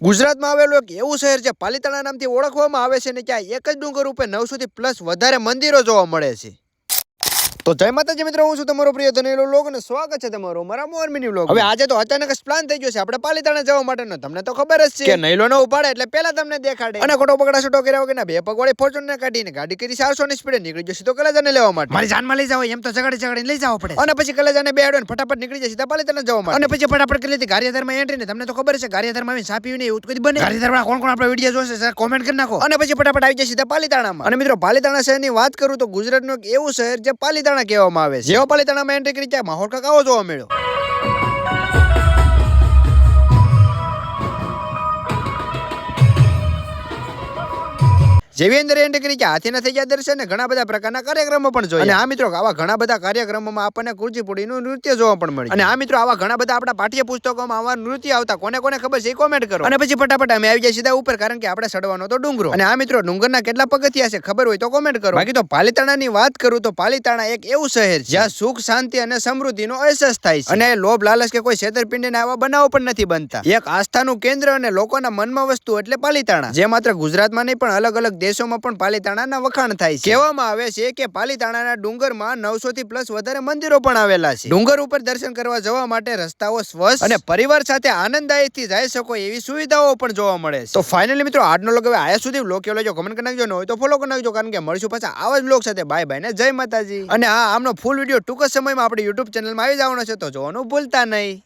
ગુજરાતમાં આવેલું એક એવું શહેર છે, પાલિતાણા નામથી ઓળખવામાં આવે છે ને ત્યાં એક જ ડુંગર ઉપર નવસોથી પ્લસ વધારે મંદિરો જોવા મળે છે. તો જય માતાજી મિત્રો હું છું તમારો પ્રિય ધનેલો લોગ અને સ્વાગત છે તમારું મારા મોર મિની વ્લોગ હવે આજે તો અચાનક જ પ્લાન થઈ ગયો છે. આપણે પાલિતાણા જવા માટેનો. તમને તો ખબર જ છે. કે નૈલો ન ઉપાડે એટલે પહેલા તમને દેખાડે. અને ખોટો બગડા છૂટો કર્યા વગર બે પગવાળી ફોર્ચ્યુનર કાઢીને ગાડી કરી ચારસો ની સ્પીડે નીકળી જશે. તો કલેજાને લેવા માટે. મારી જાનમાં લઈ જાવ એમ તો ઝઘડી ઝઘડીને લઈ જવો પડે. અને પછી કલેજાને બે ને ફટાફટ નીકળી જશે પાલિતાણા જવા માટે. અને પછી ફટાફટ કરી લીધી ગારિયાધારમાં એન્ટ્રી ને. તમને તો ખબર છે ગારિયાધારમાં આવીને સાપી ને એવું કદી બને. ગારિયાધારમાં કોણ કોણ આપણે વીડિયો જોશે સર કોમેન્ટ કરી નાખો. અને પછી ફટાફટ આવી જશે પાલિતાણામાં. અને મિત્રો પાલિતાણા શહેરની વાત કરું તો ગુજરાતનું એક એવું શહેર જે પાલિતાણા કહેવામાં આવે છે. જેવો પાલિતાણામાં એન્ટ્રી કરી ત્યાં માહોલ કાંઈક આવો જોવા મળ્યો. જેવી એન્ટ્રી કરી કે હાથીના થઈ ગયા દર્શન ઘણા બધા પ્રકારના કાર્યક્રમો પણ જોઈએ અને આ મિત્રો આવા ઘણા બધા કાર્યક્રમોમાં આપણને કુચીપુડીનું નૃત્ય જોવા પણ મળ્યું. અને આ મિત્રો આવા ઘણા બધા આપણા પાઠ્ય પુસ્તકોમાં આવા નૃત્ય આવતા. કોને કોને ખબર છે કોમેન્ટ કરો. અને પછી ફટાફટ અમે આવી જાય સીધા ઉપર કારણ કે આપણે સડવાનો તો ડુંગરો. અને આ મિત્રો ડુંગરના કેટલા પગથિયા છે ખબર હોય તો કોમેન્ટ કરો. બાકી તો પાલિતાણાની વાત કરું તો પાલિતાણા એક એવું શહેર છે જ્યાં સુખ શાંતિ અને સમૃદ્ધિનો અહેસાસ થાય છે. અને લોભ લાલચ કે કોઈ છેતરપિંડીના આવા બનાવો પણ નથી બનતા. એક આસ્થાનું કેન્દ્ર અને લોકોના મનમાં વસ્તુ એટલે પાલિતાણા. જે માત્ર ગુજરાતમાં નહીં પણ અલગ અલગ દેશોમાં પણ પાલીતાણાના વખાણ થાય છે. કહેવામાં આવે છે કે પાલીતાણાના ડુંગરમાં નવસો થી પ્લસ વધારે મંદિરો પણ આવેલા છે. ડુંગર ઉપર દર્શન કરવા જવા માટે રસ્તાઓ સ્વસ્થ અને પરિવાર સાથે આનંદદાયકથી જઈ શકો એવી સુવિધાઓ પણ જોવા મળે છે. તો ફાઇનલી મિત્રો આજનો લોકો હવે આયા સુધી. લોક કેવો લાગ્યો? કમેન્ટ કરી નાખજો. ન હોય તો ફોલો કરી નાખજો કારણ કે મળશું પાછા આવા જ લોક સાથે. બાય બાય ને જય માતાજી. અને હા આમનો ફૂલ વીડિયો ટૂંક જ સમયમાં આપણી યુટ્યુબ ચેનલમાં આવી જવાનો છે તો જોવાનું ભૂલતા નહીં.